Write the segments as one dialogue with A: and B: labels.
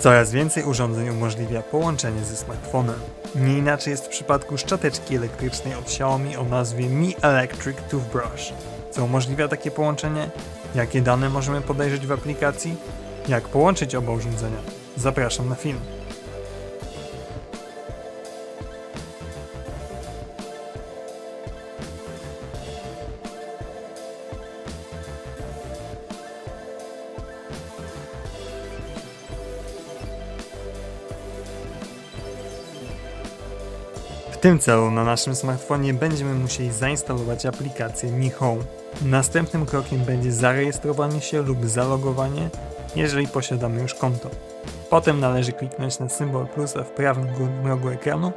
A: Coraz więcej urządzeń umożliwia połączenie ze smartfonem. Nie inaczej jest w przypadku szczoteczki elektrycznej od Xiaomi o nazwie Mi Electric Toothbrush. Co umożliwia takie połączenie? Jakie dane możemy podejrzeć w aplikacji? Jak połączyć oba urządzenia? Zapraszam na film. W tym celu na naszym smartfonie będziemy musieli zainstalować aplikację Mi Home. Następnym krokiem będzie zarejestrowanie się lub zalogowanie, jeżeli posiadamy już konto. Potem należy kliknąć na symbol plusa w prawym górnym rogu ekranu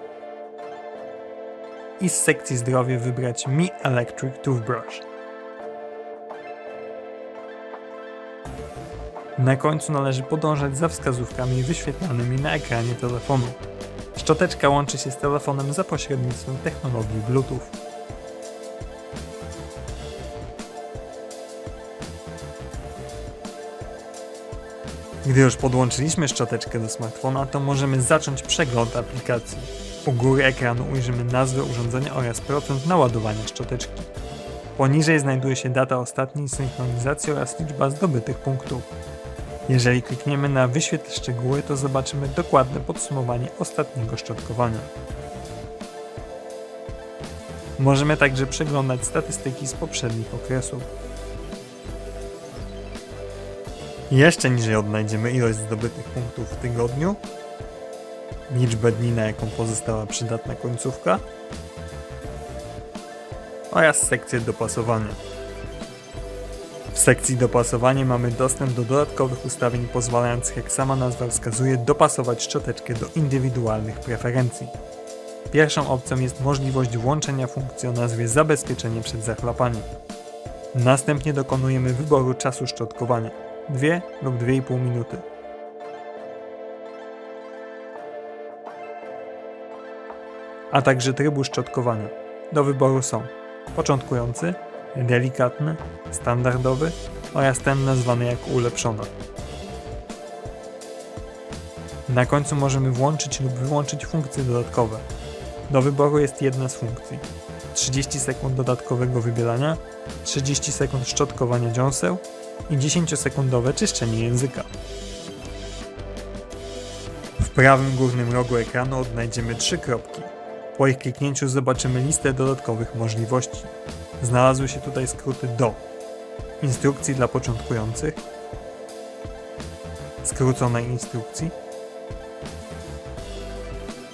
A: i z sekcji zdrowie wybrać Mi Electric Toothbrush. Na końcu należy podążać za wskazówkami wyświetlanymi na ekranie telefonu. Szczoteczka łączy się z telefonem za pośrednictwem technologii Bluetooth. Gdy już podłączyliśmy szczoteczkę do smartfona, to możemy zacząć przegląd aplikacji. U góry ekranu ujrzymy nazwę urządzenia oraz procent naładowania szczoteczki. Poniżej znajduje się data ostatniej synchronizacji oraz liczba zdobytych punktów. Jeżeli klikniemy na wyświetl szczegóły, to zobaczymy dokładne podsumowanie ostatniego szczotkowania. Możemy także przeglądać statystyki z poprzednich okresów. Jeszcze niżej odnajdziemy ilość zdobytych punktów w tygodniu, liczbę dni, na jaką pozostała przydatna końcówka oraz sekcję dopasowania. W sekcji dopasowanie mamy dostęp do dodatkowych ustawień pozwalających, jak sama nazwa wskazuje, dopasować szczoteczkę do indywidualnych preferencji. Pierwszą opcją jest możliwość włączenia funkcji o nazwie zabezpieczenie przed zachlapaniem. Następnie dokonujemy wyboru czasu szczotkowania 2 lub 2,5 minuty. A także trybu szczotkowania. Do wyboru są początkujący, delikatny, standardowy oraz ten nazwany jako ulepszona. Na końcu możemy włączyć lub wyłączyć funkcje dodatkowe. Do wyboru jest jedna z funkcji. 30 sekund dodatkowego wybielania, 30 sekund szczotkowania dziąseł i 10-sekundowe czyszczenie języka. W prawym górnym rogu ekranu odnajdziemy trzy kropki. Po ich kliknięciu zobaczymy listę dodatkowych możliwości. Znalazły się tutaj skróty do instrukcji dla początkujących, skróconej instrukcji,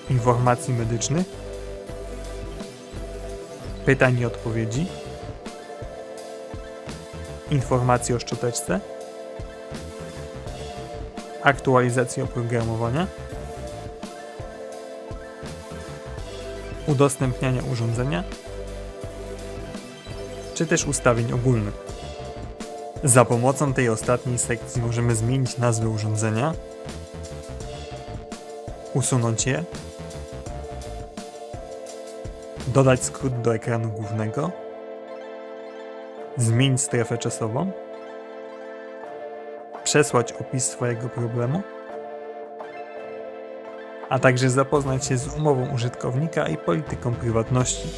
A: informacji medycznych, pytań i odpowiedzi, informacji o szczoteczce, aktualizacji oprogramowania, udostępniania urządzenia, czy też ustawień ogólnych. Za pomocą tej ostatniej sekcji możemy zmienić nazwę urządzenia, usunąć je, dodać skrót do ekranu głównego, zmienić strefę czasową, przesłać opis swojego problemu, a także zapoznać się z umową użytkownika i polityką prywatności.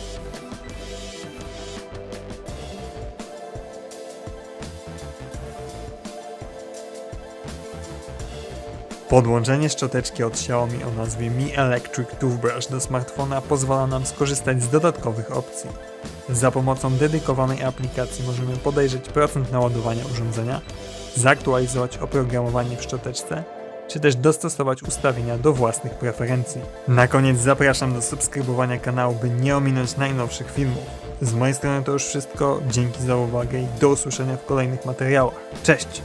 A: Podłączenie szczoteczki od Xiaomi o nazwie Mi Electric Toothbrush do smartfona pozwala nam skorzystać z dodatkowych opcji. Za pomocą dedykowanej aplikacji możemy podejrzeć procent naładowania urządzenia, zaktualizować oprogramowanie w szczoteczce, czy też dostosować ustawienia do własnych preferencji. Na koniec zapraszam do subskrybowania kanału, by nie ominąć najnowszych filmów. Z mojej strony to już wszystko, dzięki za uwagę i do usłyszenia w kolejnych materiałach. Cześć!